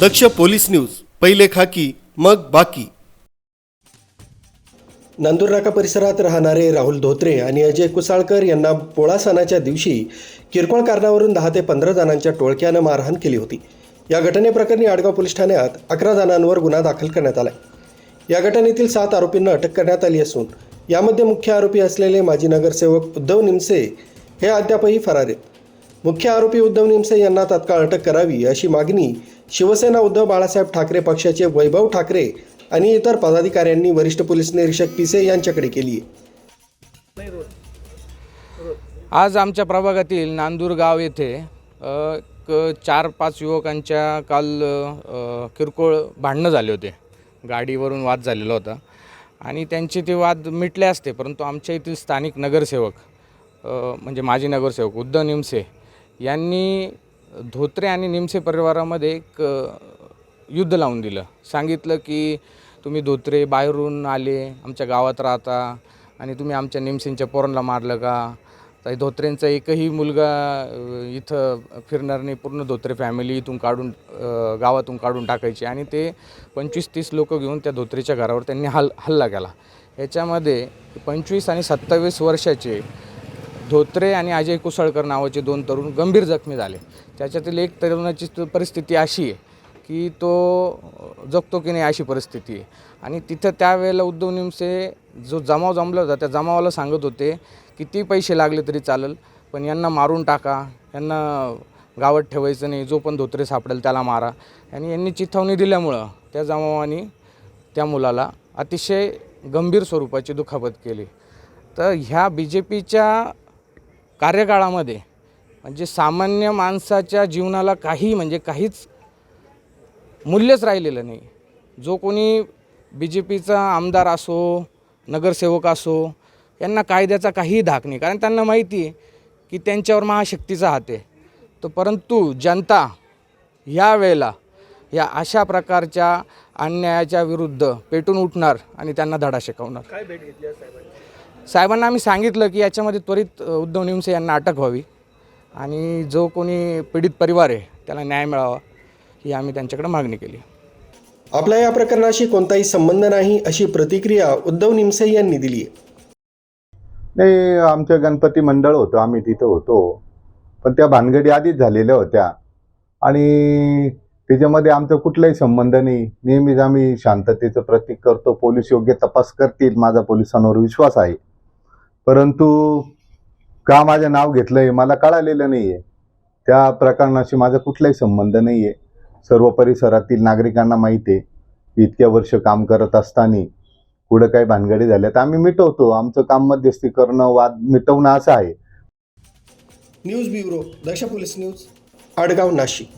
दक्ष police news पहिले खाकी मग बाकी. नांदूरनाका परिसरात राहणारे राहुल धोत्रे आणि अजय कुसाळकर यांना पोळा सणाच्या दिवशी किरकोळ कारणावरून दहा ते पंधरा जणांच्या टोळक्यानं मारहाण केली होती. या घटनेप्रकरणी आडगाव पोलीस ठाण्यात अकरा जणांवर गुन्हा दाखल करण्यात आला या घटनेतील सात आरोपींना अटक करण्यात आली असून यामध्ये मुख्य आरोपी असलेले माजी नगरसेवक उद्धव निमसे हे अद्यापही फरार आहेत. मुख्य आरोपी उद्धव निमसे यांना तात्काळ अटक करावी अशी मागणी शिवसेना उद्धव बाळासाहेब ठाकरे पक्षाचे वैभव ठाकरे आणि इतर पदाधिकाऱ्यांनी वरिष्ठ पोलीस निरीक्षक पिसे यांच्याकडे केली. आज आमच्या प्रभागातील नांदूर गाव येथे क चार पाच युवकांच्या काल किरकोळ भांडणं झाले होते. गाडीवरून वाद झालेला होता. आणि त्यांचे ते वाद मिटले असते परंतु आमच्या येथील स्थानिक नगरसेवक म्हणजे माजी नगरसेवक उद्धव निमसे यांनी धोत्रे आणि निमसे परिवारामध्ये एक युद्ध लावून दिलं. सांगितलं की तुम्ही धोत्रे बाहेरून आले आमच्या गावात राहता आणि तुम्ही आमच्या निमसेंच्या पोरांना मारलं का? तर धोत्रेंचा एकही मुलगा इथं फिरणार नाही. पूर्ण धोत्रे फॅमिली इथून काढून गावातून काढून टाकायची आणि ते पंचवीस तीस लोक घेऊन त्या धोत्रेच्या घरावर त्यांनी हल हल्ला केला. ह्याच्यामध्ये पंचवीस आणि सत्तावीस वर्षाचे धोत्रे आणि अजय कुसळकर नावाचे दोन तरुण गंभीर जखमी झाले. त्याच्यातील एक तरुणाची परिस्थिती अशी आहे की तो जगतो की नाही अशी परिस्थिती आहे. आणि तिथं त्यावेळेला उद्धव निमसे जो जमाव जमला होता त्या जमावाला सांगत होते किती पैसे लागले तरी चालेल पण यांना मारून टाका यांना गावात ठेवायचं नाही जो पण धोत्रे सापडेल त्याला मारा. आणि यांनी चिथावणी दिल्यामुळं त्या जमावाने त्या मुलाला अतिशय गंभीर स्वरूपाची दुखापत केली. तर ह्या बी जे पीच्या कार्यकाळामध्ये म्हणजे सामान्य माणसाच्या जीवनाला काही म्हणजे काहीच मूल्यच राहिलेलं नाही. जो कोणी बी जे पीचा आमदार असो नगरसेवक असो यांना कायद्याचा काहीही धाक नाही. कारण त्यांना माहिती आहे की त्यांच्यावर महाशक्तीचा हात आहे. तर परंतु जनता ह्या वेळेला या अशा प्रकारच्या अन्यायाच्या विरुद्ध पेटून उठणार आणि त्यांना धडा शिकवणार. काय भेट घेतली साहेबांना आम्ही सांगितलं की याच्यामध्ये त्वरित उद्धव निमसे यांना अटक व्हावी. आणि जो कोणी पीडित परिवार आहे त्याला न्याय मिळावा ही आम्ही त्यांच्याकडे मागणी केली. आपला या प्रकरणाशी कोणताही संबंध नाही अशी प्रतिक्रिया उद्धव निमसे यांनी दिली आहे. नाही आमचं गणपती मंडळ होतं आम्ही तिथं होतो. पण त्या भानगडी आधीच झालेल्या होत्या. आणि त्याच्यामध्ये आमचा कुठलाही संबंध नाही. नेहमीच आम्ही शांततेचं प्रतीक करतो पोलीस योग्य तपास करतील माझा पोलिसांवर विश्वास आहे. परंतु का माझं नाव घेतलं मला कळालेलं नाही आहे त्या प्रकरणाशी माझा कुठलाही संबंध नाही आहे सर्व परिसरातील नागरिकांना माहिती आहे इतक्या वर्ष काम करत असताना पुढं काही भानगडी झाल्या तर आम्ही मिटवतो आमचं काम मध्यस्थी करणं वाद मिटवणं असं आहे. News bureau Daksh police news Adgaon Nashik.